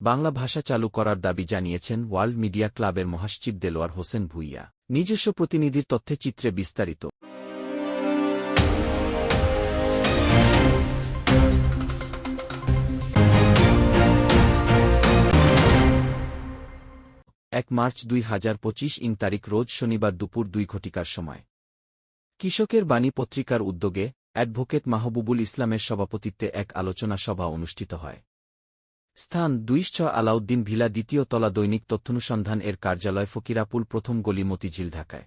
বাংলা ভাষা চালু করার দাবি জানিয়েছেন ওয়ার্ল্ড মিডিয়া ক্লাবের মহাসচিব দেলোয়ার হোসেন ভুইয়া। নিজস্ব প্রতিনিধির তথ্যে চিত্রে বিস্তারিত। এক মার্চ দুই হাজার পঁচিশ ইং তারিখ রোজ শনিবার দুপুর দুই ঘটিকার সময়। কৃষকের বাণী পত্রিকার উদ্যোগে অ্যাডভোকেট মাহবুবুল ইসলামের সভাপতিত্বে এক আলোচনা সভা অনুষ্ঠিত হয়। স্থান দুই ছ আলাউদ্দিন ভিলা দ্বিতীয় তলা দৈনিক তথ্যানুসন্ধান এর কার্যালয় ফকিরাপুল প্রথম গলি মতিঝিল ঢাকায়।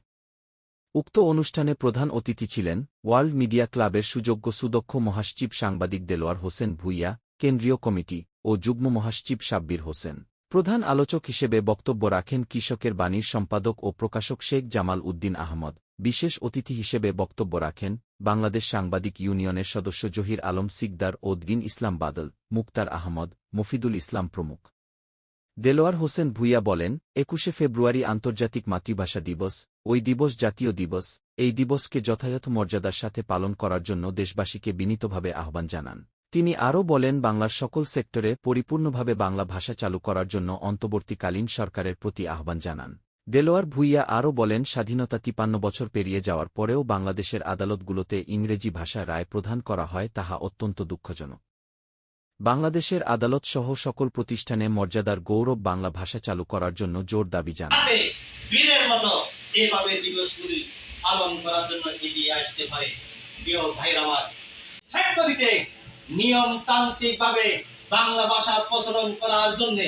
উক্ত অনুষ্ঠানে প্রধান অতিথি ছিলেন ওয়ার্ল্ড মিডিয়া ক্লাবের সুযোগ্য সুদক্ষ মহাসচিব সাংবাদিক দেলোয়ার হোসেন ভুইয়া, কেন্দ্রীয় কমিটি ও যুগ্ম মহাসচিব সাব্বির হোসেন। প্রধান আলোচক হিসেবে বক্তব্য রাখেন কৃষকের বাণীর সম্পাদক ও প্রকাশক শেখ জামাল উদ্দিন আহমদ। বিশেষ অতিথি হিসেবে বক্তব্য রাখেন বাংলাদেশ সাংবাদিক ইউনিয়নের সদস্য জহির আলম সিকদার ও দিন ইসলাম বাদল, মুক্তার আহমদ মফিদুল ইসলাম প্রমুখ। দেলোয়ার হোসেন ভুইয়া বলেন, একুশে ফেব্রুয়ারি আন্তর্জাতিক মাতৃভাষা দিবস, ওই দিবস জাতীয় দিবস, এই দিবসকে যথাযথ মর্যাদার সাথে পালন করার জন্য দেশবাসীকে বিনীতভাবে আহ্বান জানান। তিনি আরও বলেন, বাংলার সকল সেক্টরে পরিপূর্ণভাবে বাংলা ভাষা চালু করার জন্য অন্তর্বর্তীকালীন সরকারের প্রতি আহ্বান জানান। দেলোয়ার ভুইয়া আরও বলেন, স্বাধীনতা তিপান্ন বছর পেরিয়ে যাওয়ার পরেও বাংলাদেশের আদালতগুলোতে ইংরেজি ভাষা রায় প্রদান করা হয় তাহা অত্যন্ত দুঃখজনক। বাংলাদেশের আদালতসহ সকল প্রতিষ্ঠানে মর্যাদার গৌরব বাংলা ভাষা চালু করার জন্য জোর দাবি জানান যাতে বীরের মতো এভাবে দিবসগুলি পালন করার জন্য এগিয়ে আসতে পারে। প্রিয় ভাইরা আমার, ফ্যাক্টরিতে নিয়মতান্ত্রিক বাংলা ভাষা প্রচলন করার জন্য,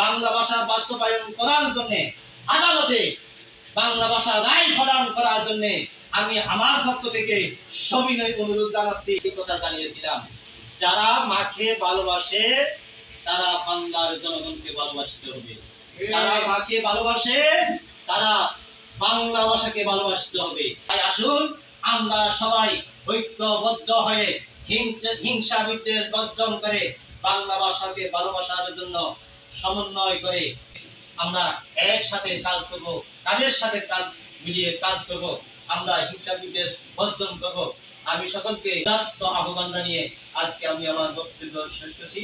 বাংলা ভাষা বাস্তবায়ন করার জন্য, আদালতে বাংলা ভাষা রায় প্রদান করার জন্য আমি আমার পক্ষ থেকে সবিনয় অনুরোধ জানাচ্ছি, এই কথা জানিয়েছিলাম। যারা মাকে ভালোবাসে তারা বাংলার জনগণকে ভালোবাসতে হবে। তারা মাকে ভালোবাসে তারা বাংলা ভাষাকে ভালোবাসতে হবে। তাই আসুন আমরা সবাই ঐক্যবদ্ধ হয়ে হিংসা- হিংসা বিদ্বেষ বর্জন করে বাংলা ভাষাকে ভালোবাসার জন্য সমন্বয় করে আমরা একসাথে কাজ করব কাজের সাথে কাজ মিলিয়ে কাজ করব। আমরা হিংসা বিদ্বেষ বর্জন করব। আমি সকলকে আহ্বান জানিয়ে আজকে আমি আমার বক্তব্য শেষ করছি।